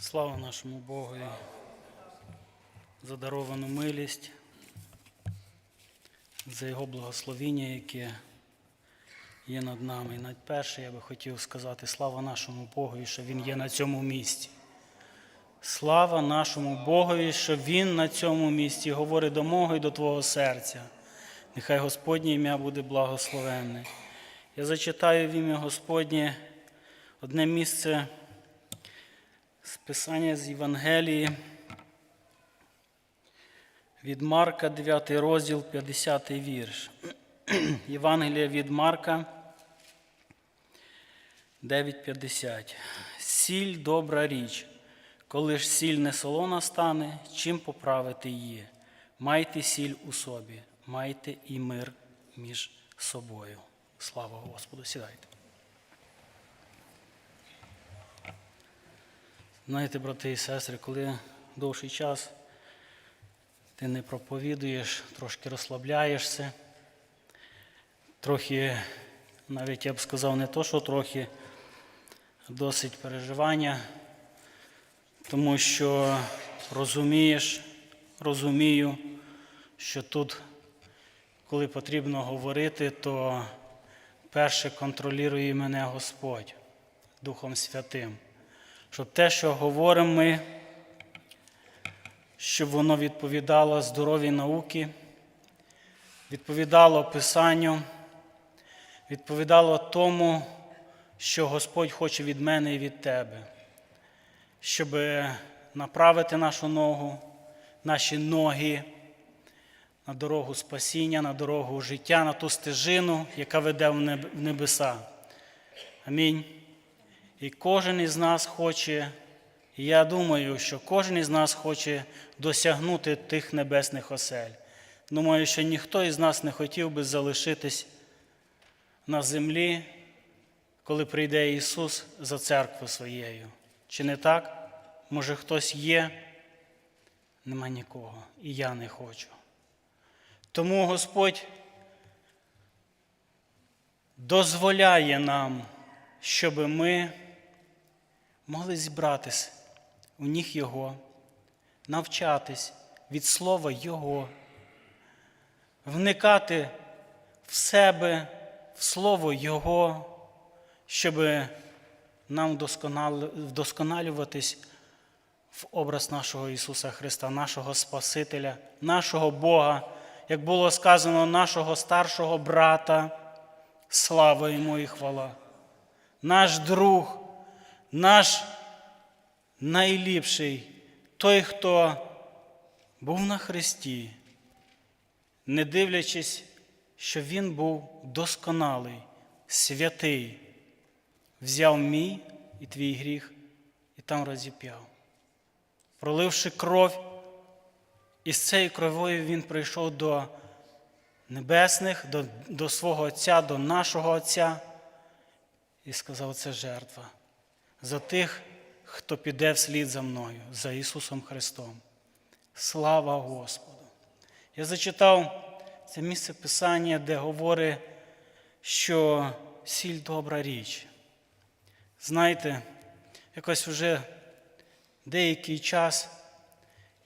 Слава нашому Богові за даровану милість, за Його благословіння, яке є над нами. І найперше я би хотів сказати слава нашому Богові, що Він є на цьому місці. Слава нашому Богові, що Він на цьому місці говорить до мого і до Твого серця. Нехай Господнє ім'я буде благословенне. Я зачитаю в ім'я Господнє одне місце з Писання з Євангелії від Марка, 9 розділ, 50 вірш. Євангелія від Марка 9.50. Сіль добра річ. Коли ж сіль не солона стане, чим поправити її? Майте сіль у собі, майте і мир між собою. Слава Господу! Сідайте. Знаєте, брати і сестри, коли довший час ти не проповідуєш, трошки розслабляєшся, трохи, навіть я б сказав, не то, що трохи, досить переживання, тому що розумієш, розумію, що тут, коли потрібно говорити, то перше контролює мене Господь Духом Святим щоб те, що говоримо ми, щоб воно відповідало здоровій науці, відповідало Писанню, відповідало тому, що Господь хоче від мене і від тебе, щоб направити нашу ногу, наші ноги на дорогу спасіння, на дорогу життя, на ту стежину, яка веде в небеса. Амінь. І кожен із нас хоче, я думаю, що кожен із нас хоче досягнути тих небесних осель. Думаю, що ніхто із нас не хотів би залишитись на землі, коли прийде Ісус за церкву своєю. Чи не так? Може, хтось є? Нема нікого. І я не хочу. Тому Господь дозволяє нам, щоб ми могли зібратись у ніг Його, навчатись від Слова Його, вникати в себе, в Слово Його, щоб нам вдосконалюватись в образ нашого Ісуса Христа, нашого Спасителя, нашого Бога, як було сказано, нашого старшого брата, слава йому і хвала, наш друг, наш найліпший, той, хто був на Христі, не дивлячись, що Він був досконалий, святий, взяв мій і твій гріх і там розіп'яв. Проливши кров, і з цією кровою Він прийшов до небесних, до, до свого Отця, до нашого Отця і сказав, це жертва за тих, хто піде вслід за мною, за Ісусом Христом. Слава Господу! Я зачитав це місце Писання, де говорить, що сіль добра річ. Знаєте, якось вже деякий час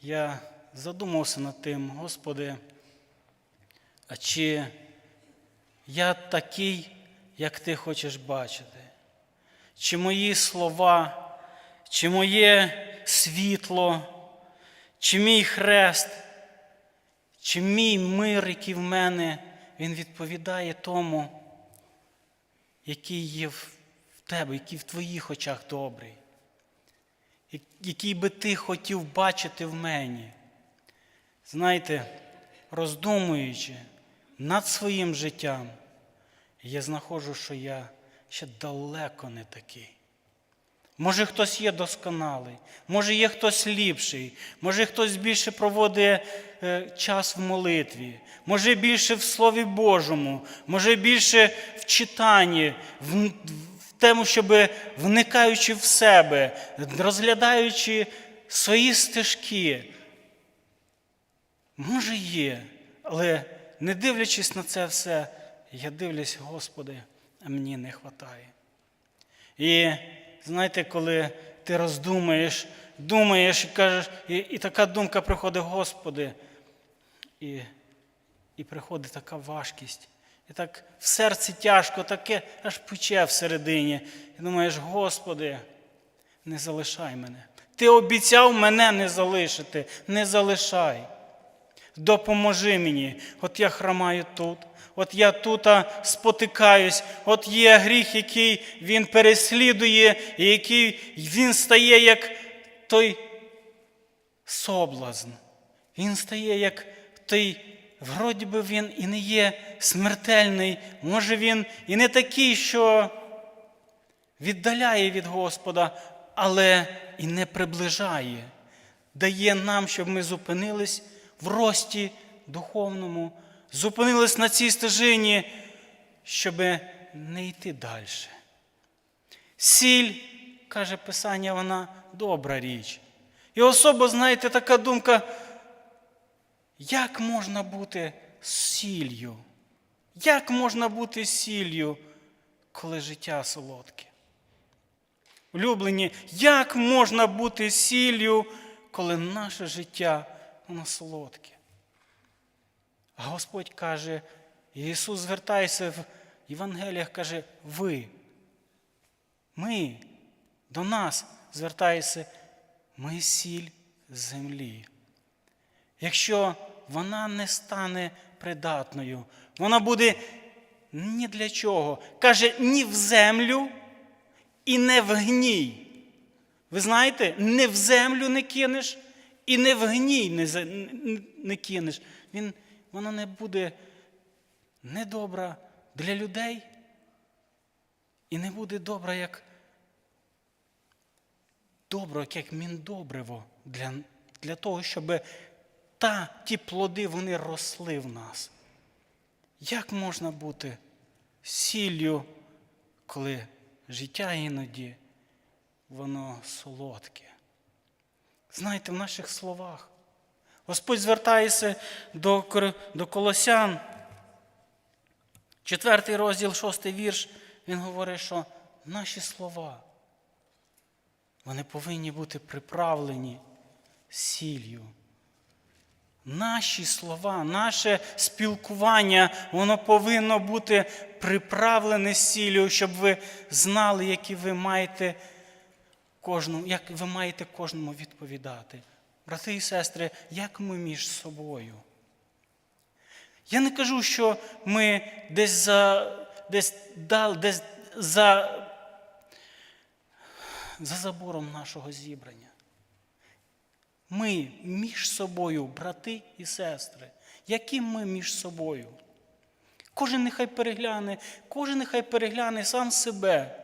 я задумався над тим, Господи, а чи я такий, як Ти хочеш бачити? Чи мої слова, чи моє світло, чи мій хрест, чи мій мир, який в мене, він відповідає тому, який є в тебе, який в твоїх очах добрий, який би ти хотів бачити в мені. Знаєте, роздумуючи над своїм життям, я знаходжу, що я ще далеко не такий. Може, хтось є досконалий, може, є хтось ліпший, може, хтось більше проводить е, час в молитві, може більше в Слові Божому, може більше в читанні, в, тому, щоб вникаючи в себе, розглядаючи свої стежки. Може, є, але не дивлячись на це все, я дивлюсь, Господи, мені не вистачає. І знаєте, коли ти роздумаєш, думаєш і кажеш, і, і така думка приходить, Господи. І, і приходить така важкість. І так в серці тяжко, таке аж пече всередині. І думаєш, Господи, не залишай мене. Ти обіцяв мене не залишити, не залишай. Допоможи мені. От я хромаю тут, от я тут спотикаюсь, от є гріх, який він переслідує, і який він стає як той соблазн. Він стає як той, вроді би він і не є смертельний, може він і не такий, що віддаляє від Господа, але і не приближає, дає нам, щоб ми зупинились в рості духовному, зупинились на цій стежині, щоб не йти далі. Сіль, каже Писання, вона добра річ. І особо, знаєте, така думка, як можна бути сіллю? Як можна бути сіллю, коли життя солодке? Улюблені, як можна бути сіллю, коли наше життя воно солодке? А Господь каже, Ісус звертається в Євангеліях, каже, ви, ми, до нас звертається, ми сіль землі. Якщо вона не стане придатною, вона буде ні для чого. Каже, ні в землю і не в гній. Ви знаєте, не в землю не кинеш і не в гній не, не- не кинеш. Він, вона не буде недобра для людей і не буде добра, як добро, як міндобриво для, для того, щоб та, ті плоди вони росли в нас. Як можна бути сіллю, коли життя іноді воно солодке? Знаєте, в наших словах. Господь звертається до, до Колосян, четвертий розділ, шостий вірш, він говорить, що наші слова, вони повинні бути приправлені сіллю. Наші слова, наше спілкування, воно повинно бути приправлене сіллю, щоб ви знали, які ви маєте кожному, як ви маєте кожному відповідати. Брати і сестри, як ми між собою? Я не кажу, що ми десь за, десь, дал, десь за, за забором нашого зібрання. Ми між собою, брати і сестри, які ми між собою. Кожен нехай перегляне, кожен нехай перегляне сам себе.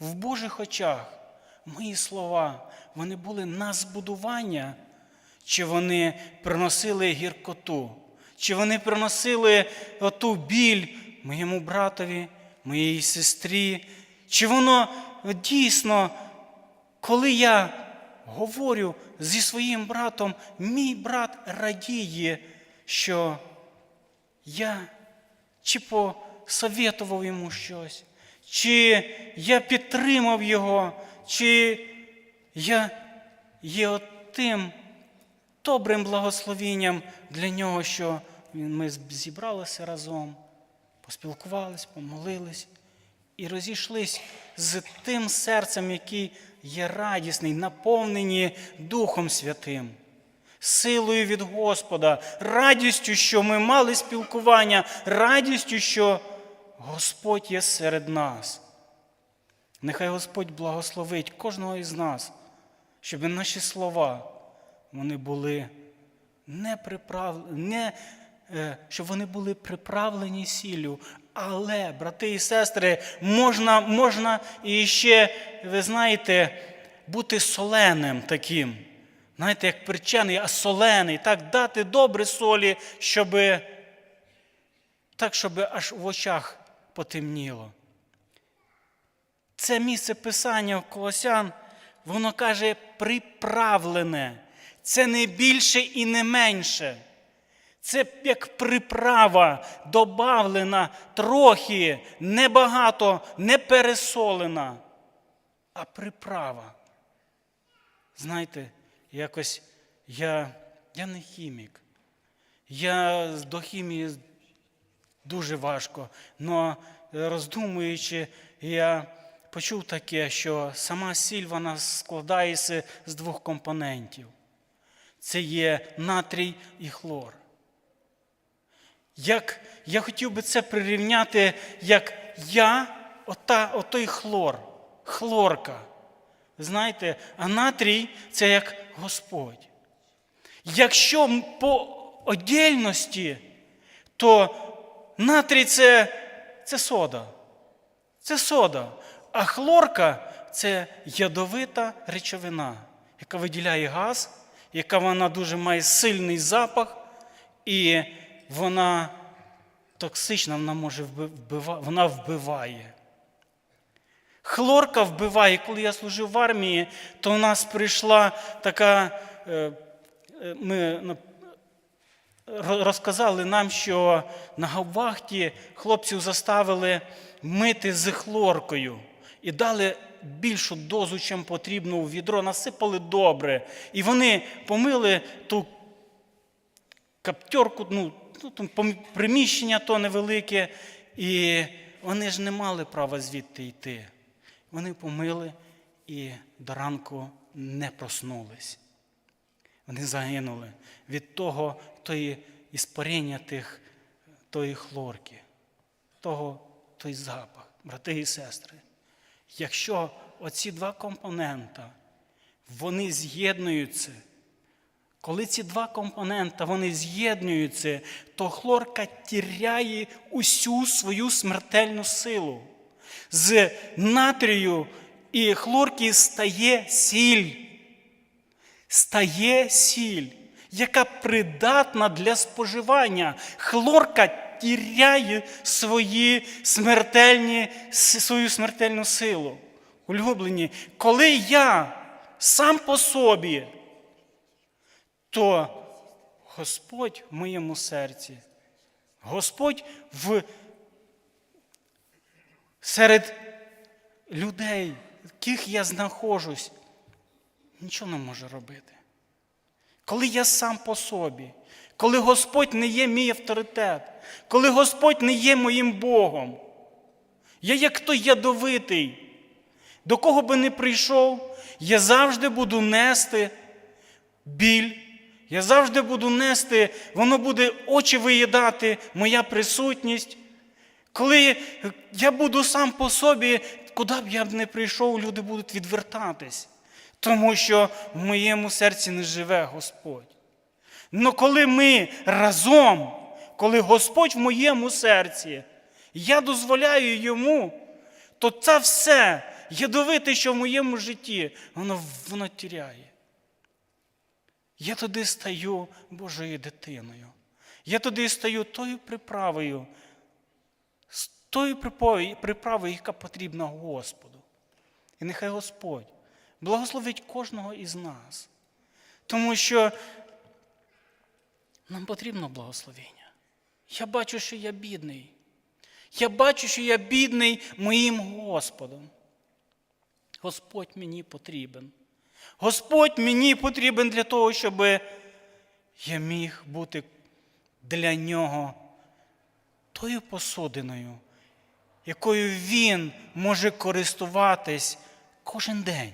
В Божих очах мої слова, вони були на збудування, чи вони приносили гіркоту, чи вони приносили оту біль моєму братові, моїй сестрі, чи воно дійсно, коли я говорю зі своїм братом, мій брат радіє, що я чи посоветував йому щось, чи я підтримав його, чи я є тим добрим благословінням для нього, що ми зібралися разом, поспілкувались, помолились і розійшлись з тим серцем, який є радісний, наповнені Духом Святим, силою від Господа, радістю, що ми мали спілкування, радістю, що Господь є серед нас. Нехай Господь благословить кожного із нас, щоб наші слова вони були не приправ... не, щоб вони були приправлені сіллю. Але, брати і сестри, можна, можна і ще, ви знаєте, бути соленим таким. Знаєте, як перчений, а солений, так дати добре солі, щоб так, щоб аж в очах потемніло. Це місце писання в Колосян, воно каже приправлене. Це не більше і не менше. Це як приправа, добавлена трохи, небагато, не пересолена, а приправа. знаєте, якось я, я не хімік. Я до хімії дуже важко. але роздумуючи, я почув таке, що сама сіль вона складається з двох компонентів. Це є натрій і хлор. Як я хотів би це прирівняти, як я, ота, отой хлор, хлорка. Знаєте, а натрій це як Господь. Якщо по отдільності, то натрій це, це сода. Це сода. А хлорка це ядовита речовина, яка виділяє газ, яка вона дуже має сильний запах, і вона токсична, вона може вбива, вона вбиває. Хлорка вбиває. Коли я служив в армії, то у нас прийшла така. е, е, Ми ну, розказали нам, що на гавахті хлопців заставили мити з хлоркою і дали більшу дозу, чим потрібно у відро, насипали добре. І вони помили ту каптерку, ну, ну, приміщення то невелике, і вони ж не мали права звідти йти. Вони помили і до ранку не проснулись. Вони загинули від того, тої іспарення тих, тої хлорки, того, той запах, брати і сестри. Якщо оці два компонента, вони з'єднуються, коли ці два компонента вони з'єднуються, то хлорка тіряє усю свою смертельну силу. З натрію і хлорки стає сіль. Стає сіль, яка придатна для споживання. Хлорка тіряє свої смертельні, свою смертельну силу. Улюблені, коли я сам по собі, то Господь в моєму серці, Господь в, серед людей, яких я знаходжусь, нічого не може робити. Коли я сам по собі, коли Господь не є мій авторитет, коли Господь не є моїм Богом, я як той ядовитий, до кого би не прийшов, я завжди буду нести біль, я завжди буду нести, воно буде очі виїдати, моя присутність. Коли я буду сам по собі, куди б я б не прийшов, люди будуть відвертатись, тому що в моєму серці не живе Господь. Но коли ми разом, коли Господь в моєму серці, я дозволяю йому, то це все ядовите, що в моєму житті, воно, воно тіряє. Я туди стаю Божою дитиною. Я туди стаю тою приправою, з тою приправою, яка потрібна Господу. І нехай Господь благословить кожного із нас. Тому що нам потрібно благословення. Я бачу, що я бідний. Я бачу, що я бідний моїм Господом. Господь мені потрібен. Господь мені потрібен для того, щоб я міг бути для нього тою посудиною, якою він може користуватись кожен день,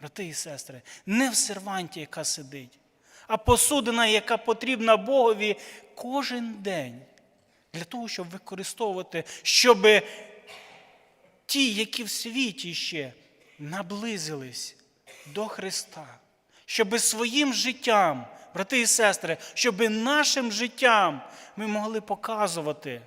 брати і сестри, не в серванті, яка сидить, а посудина, яка потрібна Богові кожен день для того, щоб використовувати, щоб ті, які в світі ще наблизились до Христа, щоб своїм життям, брати і сестри, щоб нашим життям ми могли показувати,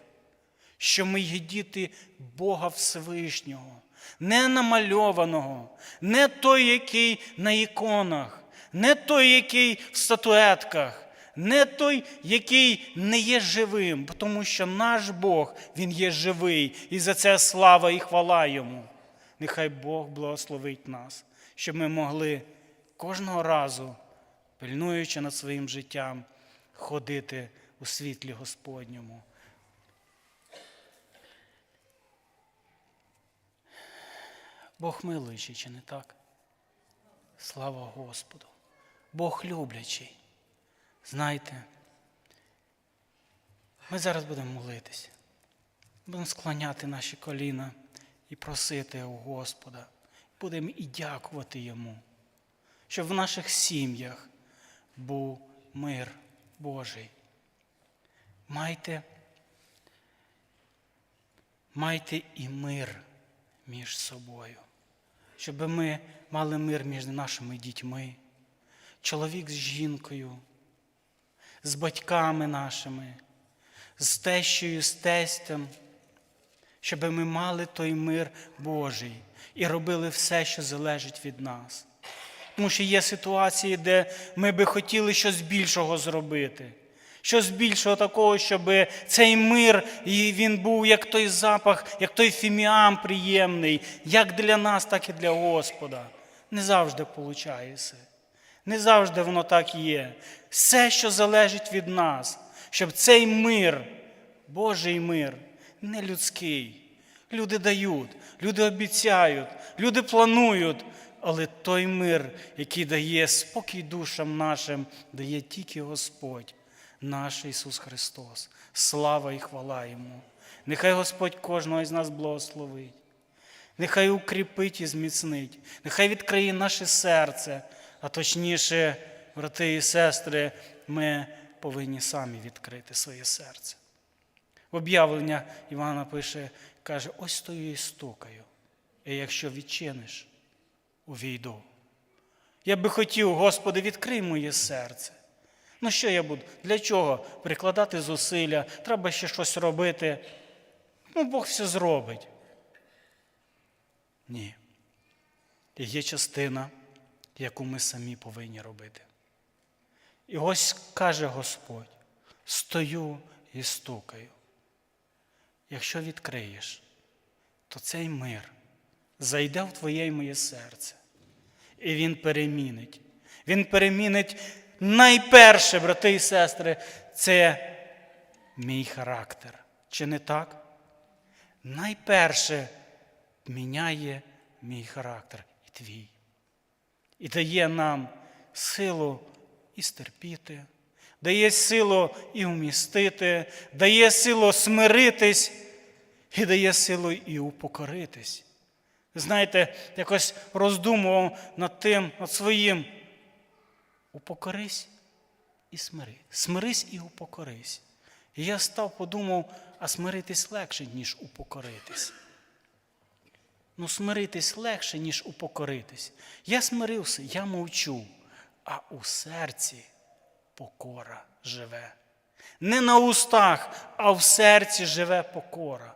що ми є діти Бога Всевишнього, не намальованого, не той, який на іконах, не той, який в статуетках, не той, який не є живим, тому що наш Бог, Він є живий, і за це слава і хвала йому. Нехай Бог благословить нас, щоб ми могли кожного разу, пильнуючи над своїм життям, ходити у світлі Господньому. Бог милуючий, чи не так? Слава Господу. Бог люблячий. Знаєте, ми зараз будемо молитися. Будемо склоняти наші коліна і просити у Господа. Будемо і дякувати Йому, щоб в наших сім'ях був мир Божий. Майте, майте і мир між собою, щоб ми мали мир між нашими дітьми, чоловік з жінкою, з батьками нашими, з тещою, з тестем, щоб ми мали той мир Божий і робили все, що залежить від нас. Тому що є ситуації, де ми би хотіли щось більшого зробити. Щось більшого такого, щоб цей мир, і він був як той запах, як той фіміам приємний, як для нас, так і для Господа. Не завжди виходить. Не завжди воно так є. Все, що залежить від нас, щоб цей мир, Божий мир, не людський. Люди дають, люди обіцяють, люди планують, але той мир, який дає спокій душам нашим, дає тільки Господь, наш Ісус Христос. Слава і хвала Йому. Нехай Господь кожного із нас благословить. Нехай укріпить і зміцнить, нехай відкриє наше серце, а точніше, брати і сестри, ми повинні самі відкрити своє серце. В об'явлення Івана пише, каже: ось стою і стукаю, і якщо відчиниш, увійду. Я би хотів, Господи, відкрий моє серце. Ну що я буду? Для чого? Прикладати зусилля, треба ще щось робити. Ну, Бог все зробить. Ні. І є частина, яку ми самі повинні робити. І ось каже Господь: стою і стукаю. Якщо відкриєш, то цей мир зайде в твоє і моє серце. І він перемінить. Він перемінить найперше, брати і сестри, це мій характер. Чи не так? Найперше міняє мій характер і твій. І дає нам силу і стерпіти, дає силу і вмістити, дає силу смиритись і дає силу і упокоритись. Знаєте, якось роздумував над тим, над своїм. Упокорись і смири. Смирись і упокорись. І я став подумав, а смиритись легше, ніж упокоритись. Ну, смиритись легше, ніж упокоритись. Я смирився, я мовчу, а у серці покора живе. Не на устах, а в серці живе покора.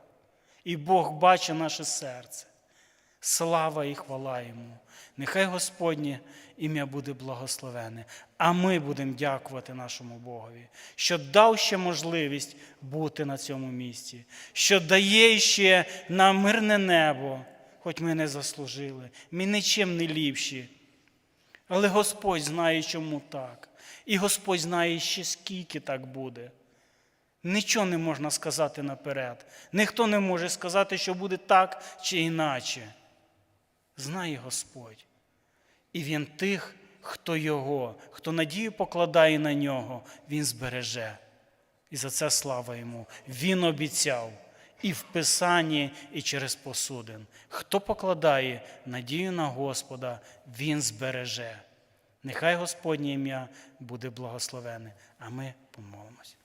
І Бог бачить наше серце. Слава і хвала йому. Нехай Господнє ім'я буде благословене, а ми будемо дякувати нашому Богові, що дав ще можливість бути на цьому місці, що дає ще нам мирне небо, хоч ми не заслужили, ми нічим не ліпші. Але Господь знає, чому так. І Господь знає ще скільки так буде. Нічого не можна сказати наперед. Ніхто не може сказати, що буде так чи іначе. Знає Господь. І Він тих, хто Його, хто надію покладає на нього, Він збереже. І за це слава йому. Він обіцяв і в Писанні, і через посудин. Хто покладає надію на Господа, Він збереже. Нехай Господнє ім'я буде благословене, а ми помолимось.